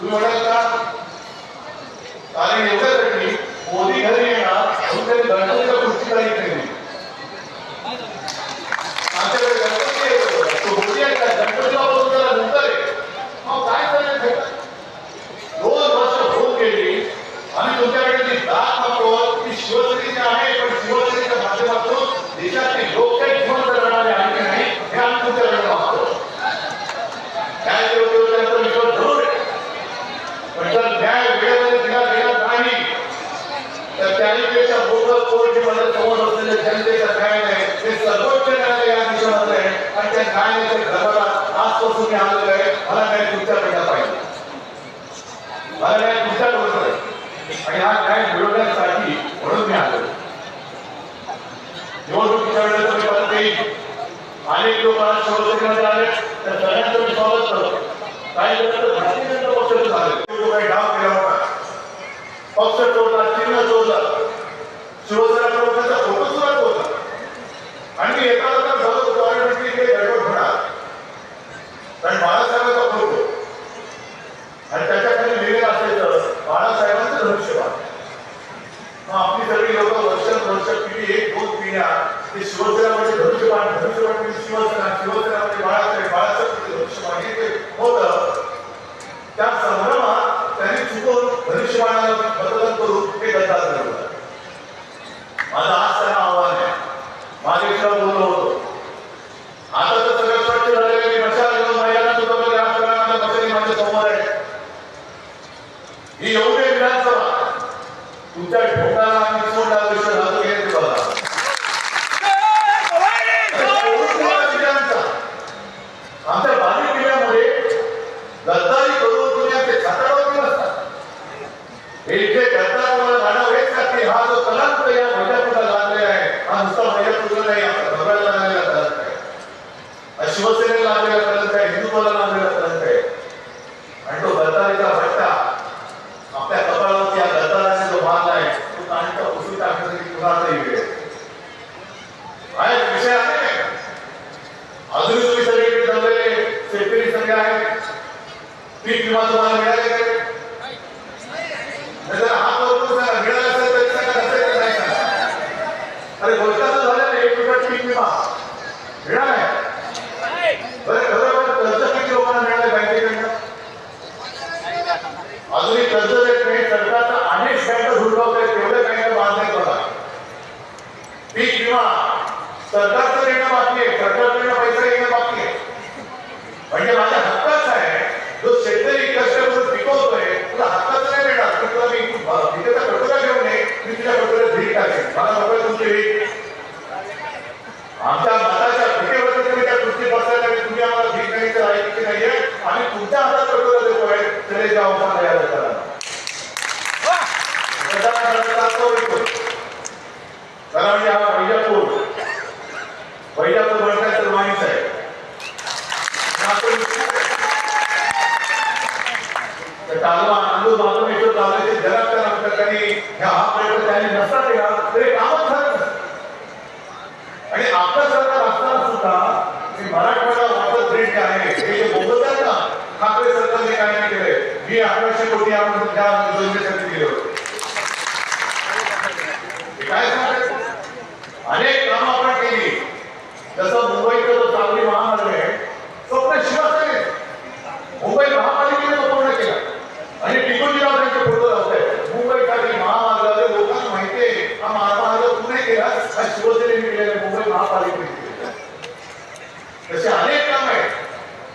तुम्ही म्हणाल का कारण एवढ्यासाठी मोदी घरी येणार. तुमच्या गणपतीच्या गोष्टी जनतेचा न्याय आहे ते सर्वोच्च न्यायालय या देशामध्ये आहे आणि त्या न्यायालयाच्या घराला आजपासून मी आलेलो आहे. मला न्याय तुमच्याकडनं पाहिजे? मला न्याय तुमच्याकडून आहे आणि हा न्याय मिळवण्यासाठी म्हणून मी आलो निवडणुकीच्या वेळेला मी परत येईल. अनेक लोक आज शिवसेनेमध्ये आले तर सगळ्यांचं मी स्वागत करतो. काही लोक भारतीय जनता पक्षाचं झालं काही डाव शिवसेना म्हणजे धनुष्यबाण धनुष्यबाण म्हणजे शिवसेना शिवसेना म्हणजे बाळासाहेब अजूनही जमलेले शेतकरी आहेत पीक विमा तुम्हाला मिळाले जर हा बरोबर सांगा मिळाला असेल तरी सांगा नसेल तर नाही. सांगा अरे झालं एक पीक विमा. मिळालाय बरं खरं कर्ज किती लोकांना मिळालं बँकेकडनं? अजूनही कर्ज देत नाही सरकारचा अनेक बँका झुडपावत आहेत तेवढ्या बँका बांधण्यात बघा पीक विमा सरकारचं मला नको तुमची आमच्या मताच्या तुम्ही त्या कृती तुम्ही आम्हाला भीक नाही तर नाहीये आम्ही तुमच्या हातात कटोरा जाऊ मला या म्हणजे हा वैजापूर. वैजापूर आहे तालुका माधवेश्वर तालुक्याचे जरा आमच्या ठिकाणी ह्या हा प्रयत्न त्यांनी नसता केला. तरी हे जे बोलतात ना ठाकरे सरकारने काय केलंय मी अकराशे कोटी आपण त्या योजनेसाठी दिले